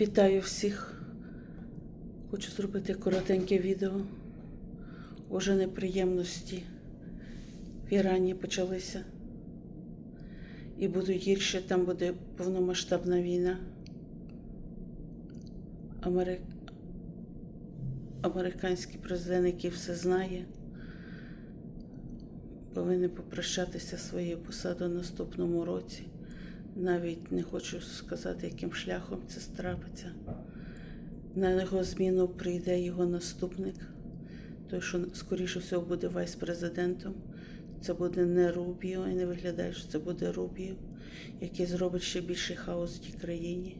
Вітаю всіх. Хочу зробити коротеньке відео. Уже неприємності в Ірані почалися. І будуть гірше, там буде повномасштабна війна. Амери... Американський президент, який все знає, повинен попрощатися своєю посадою наступному році. Навіть не хочу сказати, яким шляхом це страпиться. На його зміну прийде його наступник, той, що, скоріше всього, буде вайс-президентом. Це буде не Рубіо, і не виглядає, що це буде Рубіо, який зробить ще більший хаос в тій країні,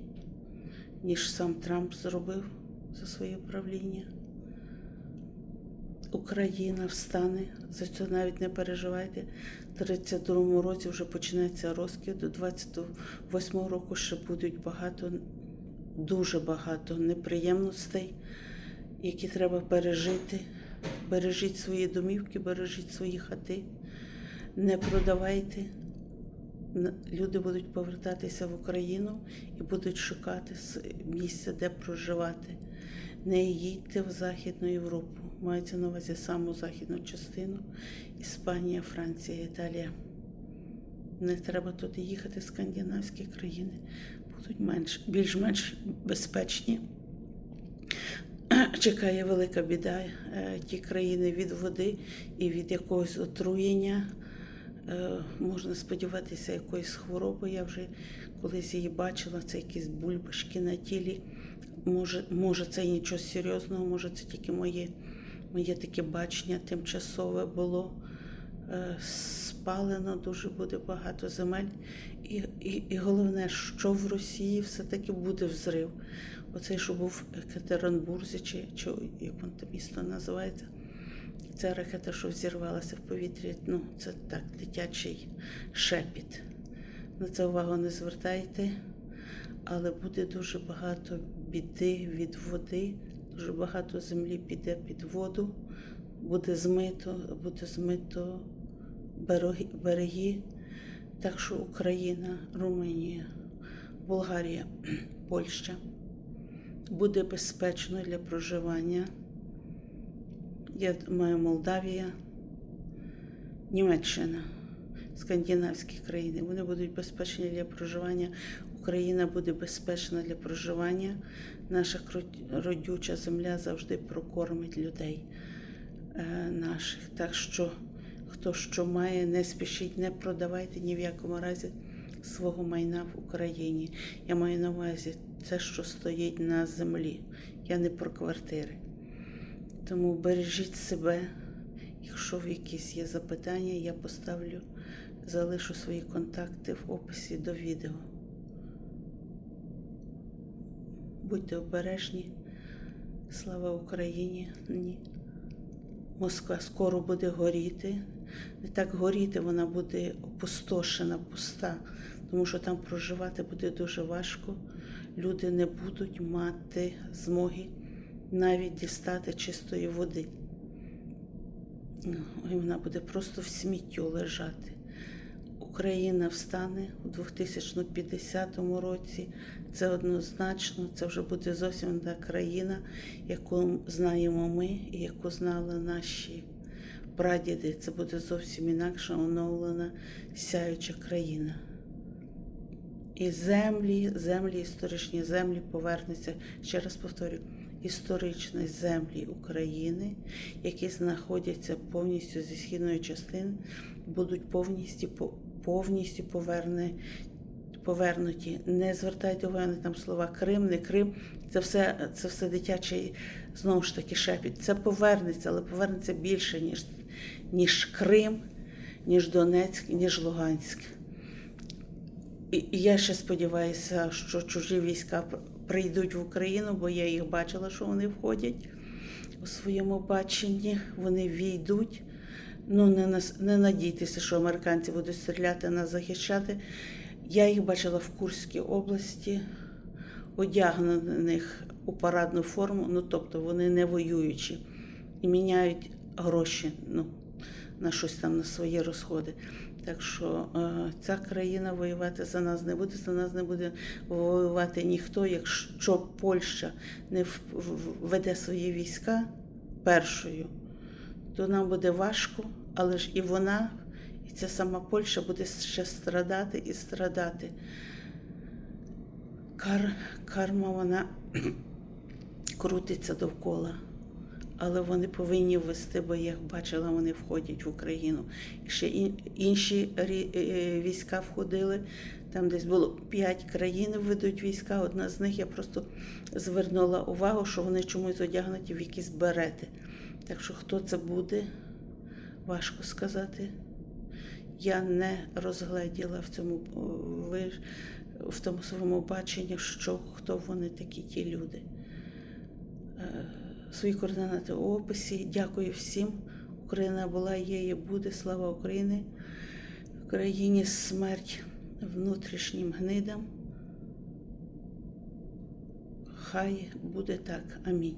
ніж сам Трамп зробив за своє правління. Україна встане, за це навіть не переживайте. В 32-му році вже почнеться розкид, до 28-го року ще будуть багато, дуже багато неприємностей, які треба пережити. Бережіть свої домівки, бережіть свої хати, не продавайте. Люди будуть повертатися в Україну і будуть шукати місця, де проживати. Не їдьте в Західну Європу. Мається на увазі саму західну частину Іспанія, Франція, Італія. Не треба туди їхати, скандинавські країни будуть менш, більш-менш безпечні. Чекає велика біда. Е, Ті країни від води і від якогось отруєння. Е, Можна сподіватися, якоїсь хвороби. Я вже колись її бачила, це якісь бульбашки на тілі. Може, може це нічого серйозного, може це тільки моє, моє таке бачення тимчасове було. Е, Спалено дуже буде багато земель. І, і, і головне, що в Росії все-таки буде взрив. Оцей, що був в Екатеринбурзі, чи, чи як воно те місто називається. Ця ракета, що взірвалася в повітрі, ну, це так, дитячий шепіт. На це увагу не звертайте, але буде дуже багато біди від води, дуже багато землі піде під воду, буде змито, буде змито береги. Так що Україна, Румунія, Болгарія, Польща буде безпечно для проживання. Я маю Молдавія, Німеччина, скандинавські країни. Вони будуть безпечні для проживання. Україна буде безпечна для проживання. Наша родюча земля завжди прокормить людей е, наших. Так що, хто що має, не спішіть, не продавайте ні в якому разі свого майна в Україні. Я маю на увазі це, що стоїть на землі. Я не про квартири. Тому бережіть себе. Якщо в якісь є запитання, я поставлю, залишу свої контакти в описі до відео. Будьте обережні. Слава Україні! Ні. Москва скоро буде горіти. Не так горіти, вона буде опустошена, пуста, тому що там проживати буде дуже важко. Люди не будуть мати змоги навіть дістати чистої води. І вона буде просто в сміттю лежати. Україна встане у 2050 році. Це однозначно, це вже буде зовсім та країна, яку знаємо ми і яку знали наші прадіди. Це буде зовсім інакша оновлена сяюча країна. І землі, землі, історичні землі повернуться, ще раз повторю, історичні землі України, які знаходяться повністю зі східної частини, будуть повністю, по- повністю поверне, повернуті. Не звертайте увагу на там слова Крим, не Крим. Це все, це все дитячий, знову ж таки, шепіт. Це повернеться, але повернеться більше, ніж, ніж Крим, ніж Донецьк, ніж Луганськ. І я ще сподіваюся, що чужі війська прийдуть в Україну, бо я їх бачила, що вони входять у своєму баченні. Вони війдуть. Ну, не, не надійтеся, що американці будуть стріляти нас захищати. Я їх бачила в Курській області, одягнених у парадну форму, ну тобто вони не воюючі і міняють гроші ну, на щось там на свої розходи. Так що е, ця країна воювати за нас не буде, за нас не буде воювати ніхто, якщо Польща не в- в- свої війська першою, то нам буде важко, але ж і вона, і ця сама Польща буде ще страдати і страдати. Кар, карма вона крутиться довкола. Але вони повинні ввести, бо як бачила, вони входять в Україну. Ще інші е, війська входили. Там десь було п'ять країн ведуть війська. Одна з них я просто звернула увагу, що вони чомусь одягнуті в якісь берети. Так що хто це буде, важко сказати. Я не розгледіла в цьому в тому своєму баченні, що хто вони такі ті люди. Свої координати у описі. Дякую всім. Україна була, є і буде. Слава Україні. Україні смерть внутрішнім гнидам. Хай буде так. Амінь.